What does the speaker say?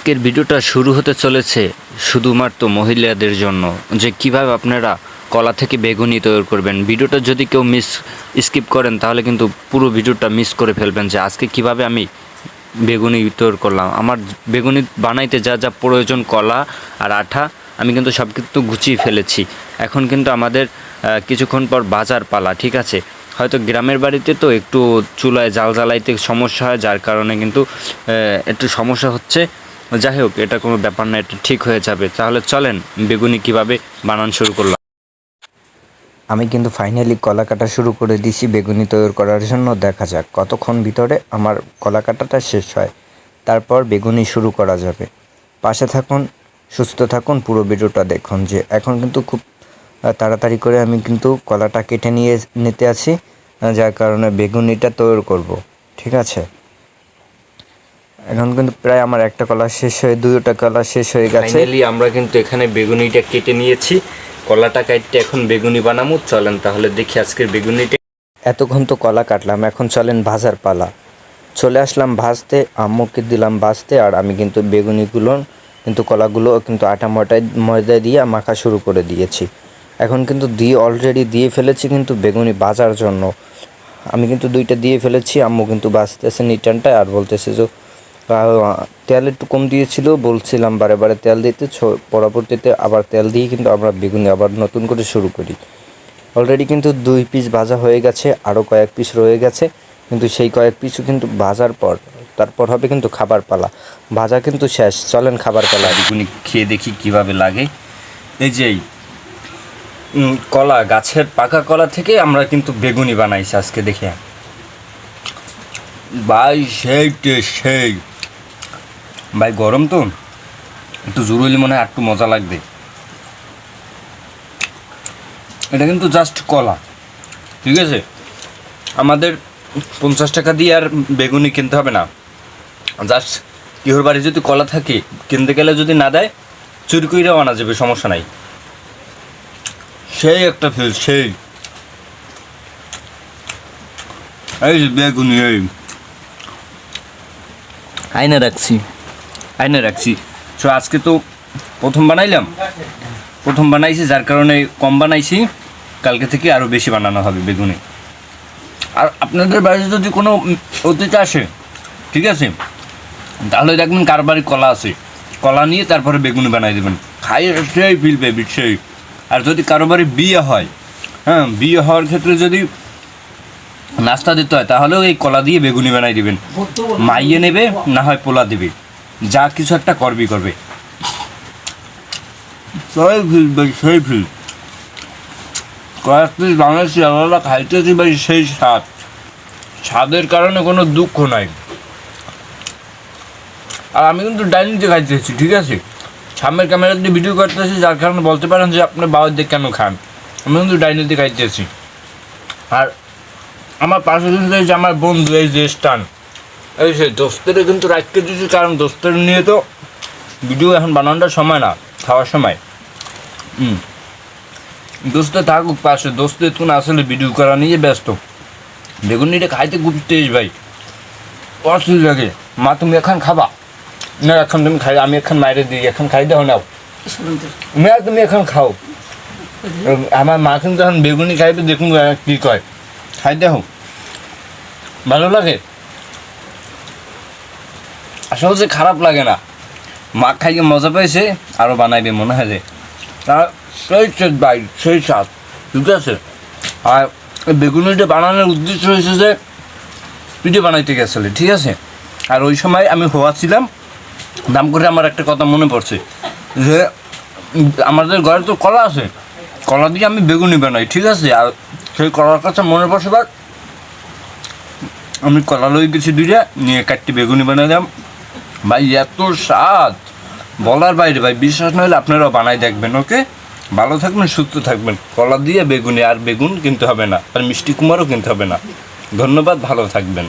আজকের ভিডিওটা শুরু হতে চলেছে শুধুমাত্র মহিলাদের জন্য। যে কীভাবে আপনারা কলা থেকে বেগুনি তৈরি করবেন। ভিডিওটা যদি কেউ মিস স্কিপ করেন, তাহলে কিন্তু পুরো ভিডিওটা মিস করে ফেলবেন যে আজকে কীভাবে আমি বেগুনি তৈরি করলাম। আমার বেগুনি বানাইতে যা যা প্রয়োজন, কলা আর আঠা, আমি কিন্তু সব কিছু গুছিয়ে ফেলেছি। এখন কিন্তু আমাদের কিছুক্ষণ পর বাজার পালা ঠিক আছে? হয়তো গ্রামের বাড়িতে তো একটু চুলায় জাল জ্বালাইতে সমস্যা হয়, যার কারণে কিন্তু একটু সমস্যা হচ্ছে। যাই হোক, এটা কোনো ব্যাপার না, এটা ঠিক হয়ে যাবে। তাহলে চলেন, বেগুনি কীভাবে বানান শুরু করলাম। আমি কিন্তু ফাইনালি কলা কাটা শুরু করে দিছি, বেগুনি তৈরি করার জন্য। দেখা যাক, কতক্ষণ ভিতরে আমার কলা কাটাটা শেষ হয়। তারপর বেগুনি শুরু করা যাবে। পাশে থাকুন, সুস্থ থাকুন, পুরো ভিডিওটা দেখুন যে এখন কিন্তু খুব তাড়াতাড়ি করে আমি কিন্তু কলাটা কেটে নিয়ে, নিতে আছি। যার কারণে বেগুনিটা তৈরি করব। ঠিক আছে? এখন কিন্তু প্রায় আমার একটা কলা শেষ হয়ে দুইটা কলা শেষ হয়ে গেছে। ফাইনালি আমরা কিন্তু এখানে বেগুনিটা কেটে নিয়েছি। কলাটা কাটতে এখন বেগুনি বানাবো চলেন তাহলে দেখি আজকের বেগুনিটা। এতক্ষণ তো কলা কাটলাম এখন চলেন ভাজার পালা। চলে আসলাম ভাজতে আম্মুকে দিলাম ভাজতে আর আমি কিন্তু বেগুনিগুলো কিন্তু কলাগুলো কিন্তু আটা ময়দায় ময়দা দিয়ে মাখা শুরু করে দিয়েছি। এখন কিন্তু দিয়ে অলরেডি দিয়ে ফেলেছি কিন্তু বেগুনি ভাজার জন্য। আমি কিন্তু দুইটা দিয়ে ফেলেছি আম্মু কিন্তু বাঁচতেছে নিটানটা আর বলতেছে যে তেল একটু কম দিয়েছিল, বলছিলাম বারে বারে তেল দিতে পরবর্তীতে আবার তেল দিয়ে কিন্তু আমরা বেগুনি আবার নতুন করে শুরু করি। অলরেডি কিন্তু দুই পিস ভাজা হয়ে গেছে আরও কয়েক পিস রয়ে গেছে, কিন্তু সেই কয়েক পিসও কিন্তু ভাজার পর, তারপর হবে কিন্তু খাবার পালা। ভাজা কিন্তু শেষ, চলেন খাবার পালা। বেগুনি খেয়ে দেখি কীভাবে লাগে। এই যে কলা, গাছের পাকা কলা থেকে আমরা কিন্তু বেগুনি বানাইছি আজকে দেখে। ভাই সেই সেই। ভাই, গরম তো। একটু জোর হইলে মনে হয় একটু মজা লাগবে। এটা কিন্তু জাস্ট কলা, ঠিক আছে? আমাদের পঞ্চাশ টাকা দিয়ে আর বেগুনি কিনতে হবে না। জাস্ট ইহর বাড়ি যদি কলা থাকে, কিনতে গেলে যদি না দেয়, চুরি কইরাও আনা যাবে, সমস্যা নাই। সেই একটা ফিল সেই। এই বেগুনি, এই। আয়না রাখছি। আয়না রাখছি। তো আজকে তো প্রথম বানাইলাম। প্রথম বানাইছি, যার কারণে কম বানাইছি। কালকে থেকে আরও বেশি বানানো হবে বেগুনে। আর আপনাদের বাড়িতে যদি কোনো অতিথি আসে, ঠিক আছে? তাহলে দেখবেন কার বাড়ি কলা আছে। কলা নিয়ে তারপরে বেগুনি বানাই দেবেন। খাই সেই ফিল বেবি সেই। আর যদি কারও বাড়ি বিয়ে হয় হ্যাঁ বিয়ে হওয়ার ক্ষেত্রে যদি নাস্তা দিতে হয়, তাহলেও এই কলা দিয়ে বেগুনি বানাই দিবেন। মাইয়ে নেবে, না হয় পোলা দেবে। যা কিছু একটা করবি, করবে। সেই ফিল ভাই সেই ফিল। কয়েক পিস বাংলাদেশি আলাদা খাইতেছি ভাই সেই স্বাদ। স্বাদের কারণে কোনো দুঃখ নাই। আর আমি কিন্তু ডাইনিংতে খাইতেছি, ঠিক আছে? সামনের ক্যামেরা দিয়ে ভিডিও করতেছি, যার কারণে বলতে পারেন যে আপনার বাবার দিকে কেন খান। আমি কিন্তু ডাইনিংতে খাইতেছি। আর আমার পাশে কিন্তু যে আমার বন্ধু, এই যে স্টান এই সে দোস্তের কিন্তু রাখতে দিয়েছি, কারণ দোস্তের নিয়ে তো ভিডিও এখন বানানোটা সময় না, খাওয়ার সময়। হুম। দোস্ত থাকুক পাশে, দোস্ত কোন আসলে ভিডিও করা নিয়ে ব্যস্ত। বেগুনিটা খাইতে খুব তেজ ভাই। অসুবিধা লাগে। মা, তুমি এখন খাবা? না, এখন তুমি খাই, আমি এখন মাইরে দিই, এখন খাই দাও নাও। মেয়া তুমি এখন খাও। আমার মা কিন্তু এখন বেগুনি খাইবে, দেখুন কি কয়। খাই দেখো ভালো লাগে? আসলে যে খারাপ লাগে না। মা খাইয়ে মজা পেয়েছে আরও বানাইবে মনে হয় যে। তার সেই ভাই সেই স্বাদ ঠিক আছে। আর বেগুনিটা বানানোর উদ্দেশ্য হয়েছে যে পিঠে বানাইতে গেছিলে ঠিক আছে। আর ওই সময় আমি হওয়া ছিলাম। দাম করে আমার একটা কথা মনে পড়ছে যে আমাদের ঘরে তো কলা আছে, কলা দিয়ে আমি বেগুনি বানাই, ঠিক আছে। আর সেই কলার কাছে মনে পড়ছে বার আমি কলা লই গেছি দুইটা নিয়ে কাটটি বেগুনি বানাইলাম ভাই, এত স্বাদ। বলার বাইরে, ভাই, বিশ্বাস না হলে আপনারাও বানাই দেখবেন, ওকে? ভালো থাকবেন, সুস্থ থাকবেন। কলা দিয়ে বেগুনি আর বেগুন কিনতে হবে না, আর মিষ্টি কুমারও কিনতে হবে না। ধন্যবাদ, ভালো থাকবেন।